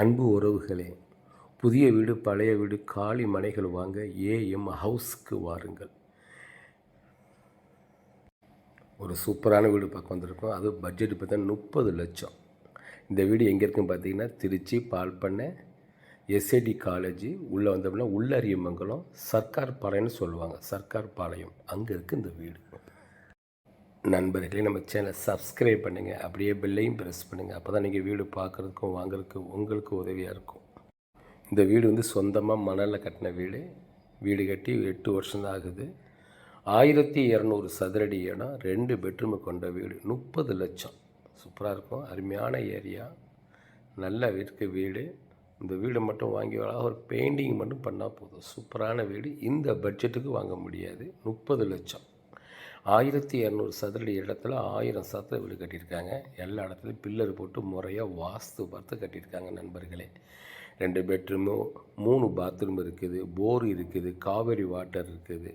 அன்பு உறவுகளே புதிய வீடு பழைய வீடு காலி மனைகள் வாங்க ஏஎம் ஹவுஸ்க்கு வாருங்கள். ஒரு சூப்பரான வீடு பார்க்க வந்திருக்கோம். அது பட்ஜெட் பார்த்தா முப்பது லட்சம். இந்த வீடு எங்கே இருக்குன்னு பார்த்தீங்கன்னா திருச்சி பால்பண்ணை எஸ்ஐடி காலேஜ் உள்ளே வந்தோம்னா உள்ளரியமங்கலம் சர்க்கார் பாளையம்னு சொல்லுவாங்க. சர்க்கார் பாளையம். அங்கே இருக்குது இந்த வீடு. நண்பர்களே நம்ம சேனலை சப்ஸ்கிரைப் பண்ணுங்கள் அப்படியே பெல்லையும் ப்ரெஸ் பண்ணுங்கள் அப்போ தான் நீங்கள் வீடு பார்க்குறதுக்கும் வாங்குறதுக்கும் உங்களுக்கு உதவியாக இருக்கும். இந்த வீடு வந்து சொந்தமாக மணலில் கட்டின வீடு. வீடு கட்டி எட்டு வருஷம் தான் ஆகுது. ஆயிரத்தி இரநூறு சதுரடி இடம் ரெண்டு பெட்ரூமு கொண்ட வீடு. முப்பது லட்சம். சூப்பராக இருக்கும். அருமையான ஏரியா நல்ல இருக்கு வீடு. இந்த வீடு மட்டும் வாங்கி வர ஒரு பெயிண்டிங் மட்டும் பண்ணால் போதும். சூப்பரான வீடு. இந்த பட்ஜெட்டுக்கு வாங்க முடியாது. முப்பது லட்சம். ஆயிரத்தி இரநூறு சதுரடி இடத்துல ஆயிரம் சதுர வீடு கட்டியிருக்காங்க. எல்லா இடத்துலையும் பில்லர் போட்டு முறையாக வாஸ்து பார்த்து கட்டியிருக்காங்க நண்பர்களே. ரெண்டு பெட்ரூமு மூணு பாத்ரூம் இருக்குது போர் இருக்குது காவேரி வாட்டர் இருக்குது.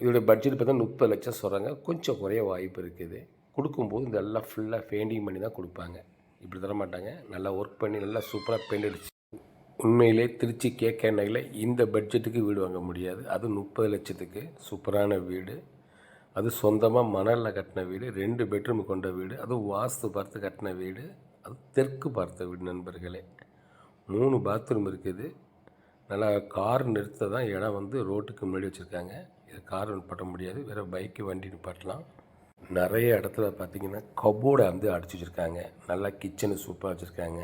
இதோட பட்ஜெட் பார்த்தா முப்பது லட்சம் சொல்கிறாங்க கொஞ்சம் குறைய வாய்ப்பு இருக்குது. கொடுக்கும்போது இதெல்லாம் ஃபுல்லாக பெயிண்டிங் பண்ணி தான் கொடுப்பாங்க. இப்படி தர மாட்டாங்க. நல்லா ஒர்க் பண்ணி நல்லா சூப்பராக பெயிண்ட் அடிச்சு. உண்மையிலே திருச்சி கேட்க நகையில் இந்த பட்ஜெட்டுக்கு வீடு வாங்க முடியாது. அது முப்பது லட்சத்துக்கு சூப்பரான வீடு. அது சொந்தமாக மணலில் கட்டின வீடு ரெண்டு பெட்ரூம் கொண்ட வீடு அது வாஸ்து பார்த்து கட்டின வீடு அது தெற்கு பார்த்த வீடு நண்பர்களே. மூணு பாத்ரூம் இருக்குது. நல்லா கார் நிறுத்த தான் இடம் வந்து ரோட்டுக்கு முன்னாடி வச்சுருக்காங்க. இது கார் நிப்பாட்ட முடியாது. வேறு பைக்கு வண்டி நிப்பாட்டலாம் நிறைய இடத்துல பார்த்தீங்கன்னா கபோர்டை வந்து அடிச்சு வச்சுருக்காங்க. நல்லா கிச்சனு சூப்பராக வச்சுருக்காங்க.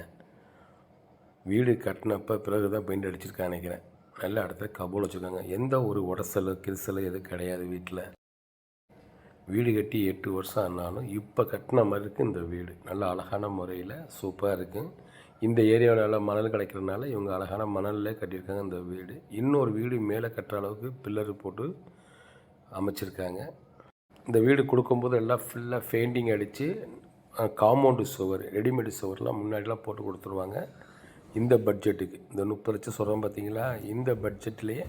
வீடு கட்டினப்போ பிறகு தான் பெயிண்ட் அடிச்சிருக்கான்னு நினைக்கிறேன். நல்ல இடத்துல கபோர்டு வச்சுருக்காங்க. எந்த ஒரு உடசல் கிரிசல் எதுவும் கிடையாது வீட்டில் வீடு கட்டி எட்டு வருஷம் ஆனாலும் இப்போ கட்டின மாதிரி இருக்குது இந்த வீடு. நல்ல அழகான முறையில் சூப்பராக இருக்குது இந்த ஏரியாவில் நல்லா மணல் கிடைக்கிறதுனால இவங்க அழகான மணலில் கட்டியிருக்காங்க இந்த வீடு. இன்னொரு வீடு மேலே கட்டுற அளவுக்கு பில்லர் போட்டு அமைச்சிருக்காங்க. இந்த வீடு கொடுக்கும்போது எல்லாம் ஃபுல்லாக பெயிண்டிங் அடித்து காம்பவுண்டு சுவர் ரெடிமேடு சுவர்லாம் முன்னாடிலாம் போட்டு கொடுத்துருவாங்க. இந்த பட்ஜெட்டுக்கு இந்த முப்பது லட்சம் சொல்கிறோம் பார்த்தீங்களா இந்த பட்ஜெட்லேயே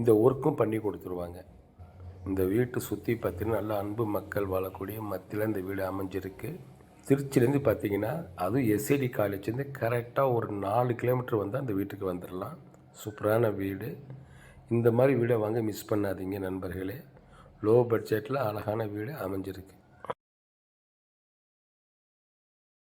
இந்த ஒர்க்கும் பண்ணி கொடுத்துருவாங்க. இந்த வீட்டை சுற்றி பார்த்தீங்கன்னா நல்ல அன்பு மக்கள் வாழக்கூடிய மத்தியில் இந்த வீடு அமைஞ்சிருக்கு. திருச்சிலேருந்து பார்த்தீங்கன்னா அதுவும் எஸ்ஐடி காலேஜ்லேருந்து கரெக்டாக ஒரு நாலு கிலோமீட்டர் வந்தால் அந்த வீட்டுக்கு வந்துடலாம் சூப்பரான வீடு. இந்த மாதிரி வீடை வாங்க மிஸ் பண்ணாதீங்க நண்பர்களே. லோ பட்ஜெட்டில் அழகான வீடு அமைஞ்சிருக்கு.